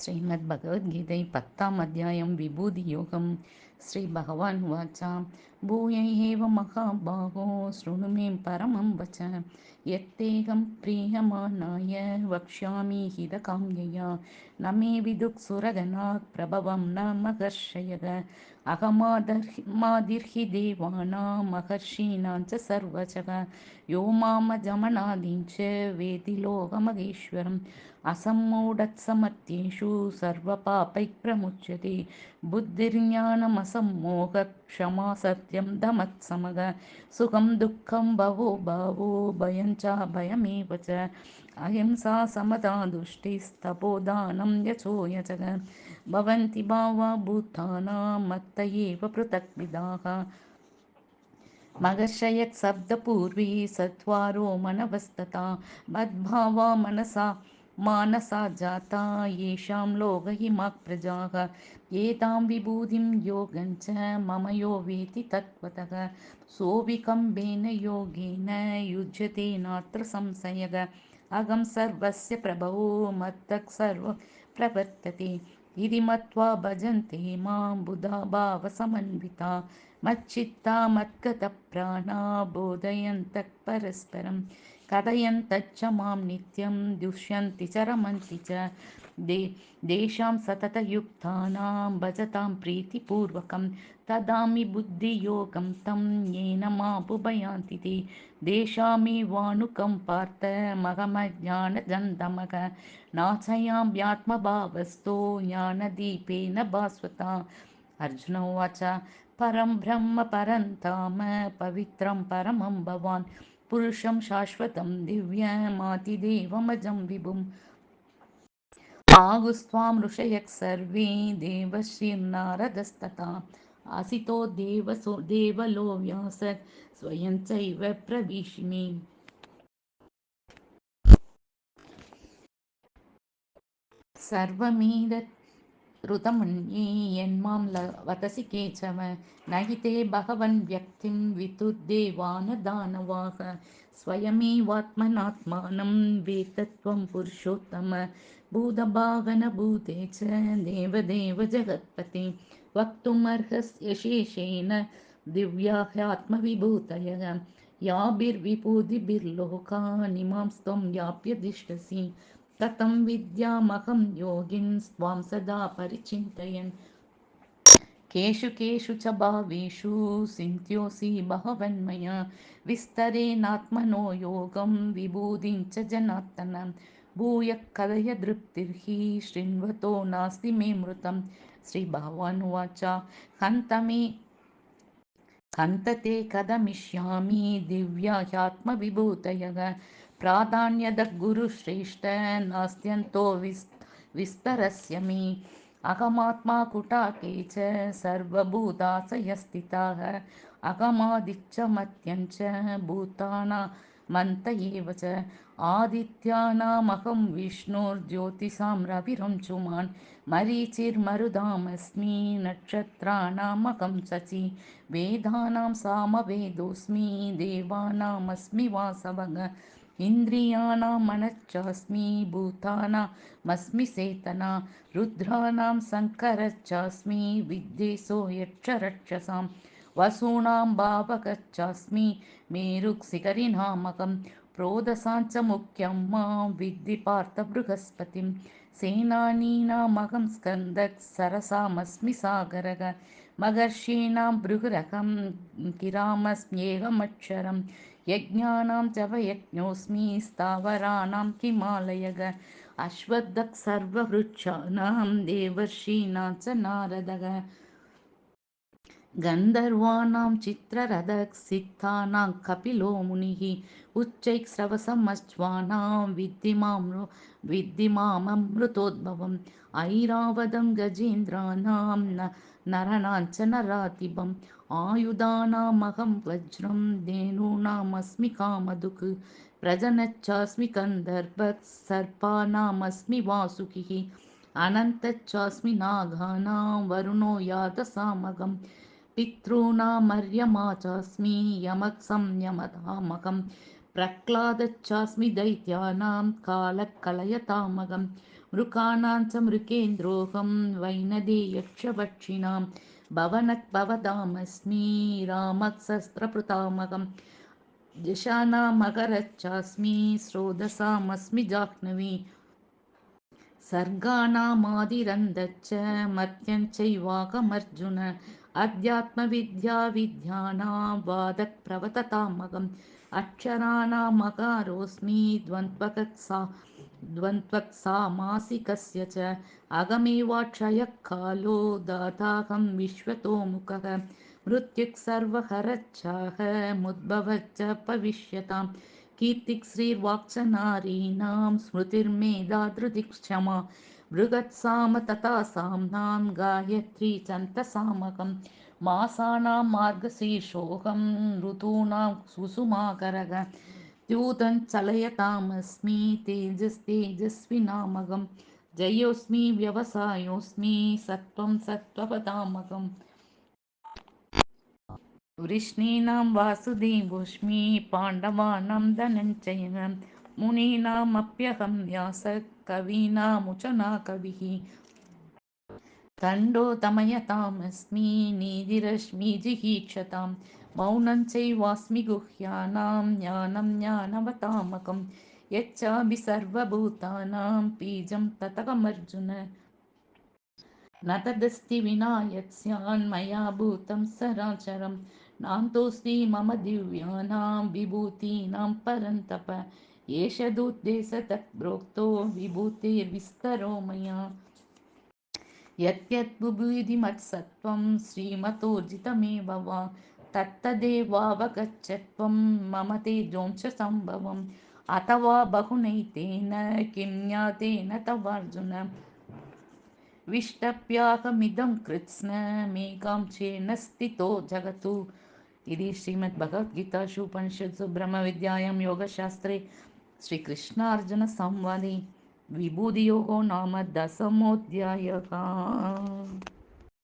श्रीमद्भगवद्गीतै पत्तामध्यायं विभूतियोगं श्रीभगवान् उवाच भूय एव महाबाहो शृणु मे परमं वच यत्तेऽहं प्रीयमाणाय वक्ष्यामि हितकाम्यया न मे विदुः सुरगणाः प्रभवं न महर्षयः अहमादिर्हि देवानां महर्षीणां च सर्वचः यो मामजमनादीं च वेति लोकमहेश्वरम् असम्मूढत्समर्थ्येषु सर्वपापैः प्रमुच्यते बुद्धिर्ज्ञानमसम्मोहः क्षमा सत्यं दमत्समः सुखं दुःखं भवो भावो भयं च भयमेव च। अहिंसा समता दुष्टिस्तपोदानं यचो यचः भवन्ति भावा भूतानां मत्त एव पृथक्विदाः। मगर्षयः शब्दपूर्वी सत्वारो मनवस्तथा मद्भावा मनसा मानसा जाता येषां लोकहिमाः प्रजाः। एतां विभूतिं योगञ्च मम यो वेति तत्त्वतः। सोऽविकम्बेन योगेन युज्यते नात्र संशयः। अहं सर्वस्य प्रभवो मत्तः सर्वं प्रवर्तते। इति मत्वा भजन्ते मां बुधा भावसमन्विता मच्चित्ता मद्गतप्राणा बोधयन्तः परस्परम् कथयन्तच्च मां नित्यं दुष्यन्ति च रमन्ति च दे देशां सततयुक्तानां भजतां प्रीतिपूर्वकं ददामि बुद्धियोगं तं येन माबुभयान्ति ते। देशामेवानुकं पार्थ मगमज्ञानजन्दमः नाचयाम्यात्मभावस्तो ज्ञानदीपेन भास्वता अर्जुन उवाच परं ब्रह्म परं धाम पवित्रं परमं भवान् पुरुषं शाश्वतं दिव्यमातिदेवमजं विभुम्। आगुस्त्वां ऋषयः सर्वे देवर्षिर्नारदस्तथा असितो देवसो देवलो व्यासः स्वयं चैव प्रविशिमि सर्वमेतत् ऋतमन्ये यन्मां वतसि केचव न हि ते भगवन् व्यक्तिं विदुर्देवानदानवाः स्वयमेवात्मनात्मानं वेत्तत्वं पुरुषोत्तम। भूतभावनभूते च देवदेव जगत्पते। वक्तुमर्हस्यशेषेण दिव्याह्यात्मविभूतयः। याभिर्विभूतिभिर्लोकानिमां त्वं याप्यधिष्ठसि कथं विद्यामहं योगिन्स्त्वां सदा परिचिन्तयन्। केषु केषु च भावेषु सिन्त्योऽसि बहवन्मया। विस्तरेणात्मनो योगं विभूतिं च जनार्दन। भूयः कथय तृप्तिर्हि शृण्वतो नास्ति मे मृतं। श्रीभगवानुवाच हन्त मे हन्त ते कथमिष्यामि दिव्या ह्यात्मविभूतयः प्राधान्यदः गुरुश्रेष्ठ नास्त्यन्तो विस् विस्तरस्य मे अहमात्मा कुटाके च सर्वभूताशयस्थिताः अहमादिच्च मत्यञ्च भूतानामन्त एव च। आदित्यानामहं विष्णुर्ज्योतिषां रविरंशुमान् मरीचिर्मरुदामस्मि नक्षत्राणामहं शचि वेदानां सामवेदोऽस्मि देवानामस्मि वासवः इन्द्रियाणां मनश्चास्मि भूतानामस्मि चेतना। रुद्राणां शङ्करश्चास्मि विद्येशो यक्षरक्षसां वसूनां भावकश्चास्मि मेरुशिखरिणामकं प्रोदसाञ्च मुख्यं मां विद्धि पार्थ बृहस्पतिं। सेनानीनामहं स्कन्दः सरसामस्मि सागरः महर्षीणां भृगुरहं गिरामस्म्येहमक्षरं यज्ञानां च वयज्ञोऽस्मि स्थावराणां हिमालयः अश्वत्थः सर्ववृक्षाणां देवर्षीणां च नारदः गन्धर्वाणां चित्ररथः सिद्धानां कपिलो मुनिः उच्चैःस्रवसमश्वानां विद्धि मां विद्धि माममृतोद्भवम् ऐरावतं गजेन्द्राणां न नरणां च नराधिपम् आयुधानामहं वज्रं धेनूनामस्मि कामधुक्। प्रजनश्चास्मि कन्दर्पः सर्पानामस्मि वासुकिः। अनन्तश्चास्मि नागानां वरुणो यातसामगं पितॄणामर्यमा चास्मि यमः संयमतामकं प्रह्लादच्चास्मि दैत्यानां कालकलयतामगं मृकाणां च मृकेन्द्रोऽहं वैनदेयक्षभक्षिणां भवनक्भवदामस्मि रामशस्त्रभृतामगं दिशानामकरच्चास्मि स्रोतसामस्मि जाह्नवी सर्गाणामादिरन्धच्च मर्त्यञ्चैवाकमर्जुन अध्यात्मविद्या विद्यानां वादप्रवततामगम् अक्षराणामकारोऽस्मि द्वन्द्वकसा द्वन्द्वक्सामासिकस्य च अहमेवाक्षयः कालो दाताहं विश्वतोमुखः। मृत्युः सर्वहरच्चाहमुद्भवच्च भविष्यताम् कीर्तिश्रीर्वाक्च नारीणां स्मृतिर्मेधा धृतिः क्षमा बृहत्साम तथा साम्नां गायत्री चन्तसामकं मासानां मार्गशीर्षोऽहं ऋतूनां सुषुमाकरः द्यूतं चलयतामस्मि तेजस्तेजस्विनामगं जयोऽस्मि व्यवसायोऽस्मि सत्त्वं सत्त्वपदामगम् वृष्णीनां वासुदेवोऽस्मि पाण्डवानां धनञ्जयः मुनीनामप्यहं व्यासः कवीनामुचना कविः दण्डोदमयतामस्मि नीतिरश्मि जिगीक्षतां मौनं चैवास्मि गुह्यानां ज्ञानं ज्ञानवतामकं। यच्चापि सर्वभूतानां बीजं ततकमर्जुन। न तदस्ति विना यत् स्यान्मया भूतं सराचरं नान्तोऽस्ति मम दिव्यानां विभूतीनां परन्तप। एष दुद्देशतः प्रोक्तो मया। यद्यद् बुभुधिमत्सत्त्वं श्रीमतोर्जितमेव वा तत्तदेवावगच्छत्वं मम तेजोंश सम्भवम् अथवा बहुनैतेन किं ज्ञातेन तवार्जुन विष्टप्याहमिदं कृत्स्नमेकांशेन स्थितो जगतु इति श्रीमद्भगवद्गीतासु उपनिषत्सु ब्रह्मविद्यायां योगशास्त्रे श्रीकृष्णार्जुनसंवादे विभूतियोगो नाम दशमोऽध्यायः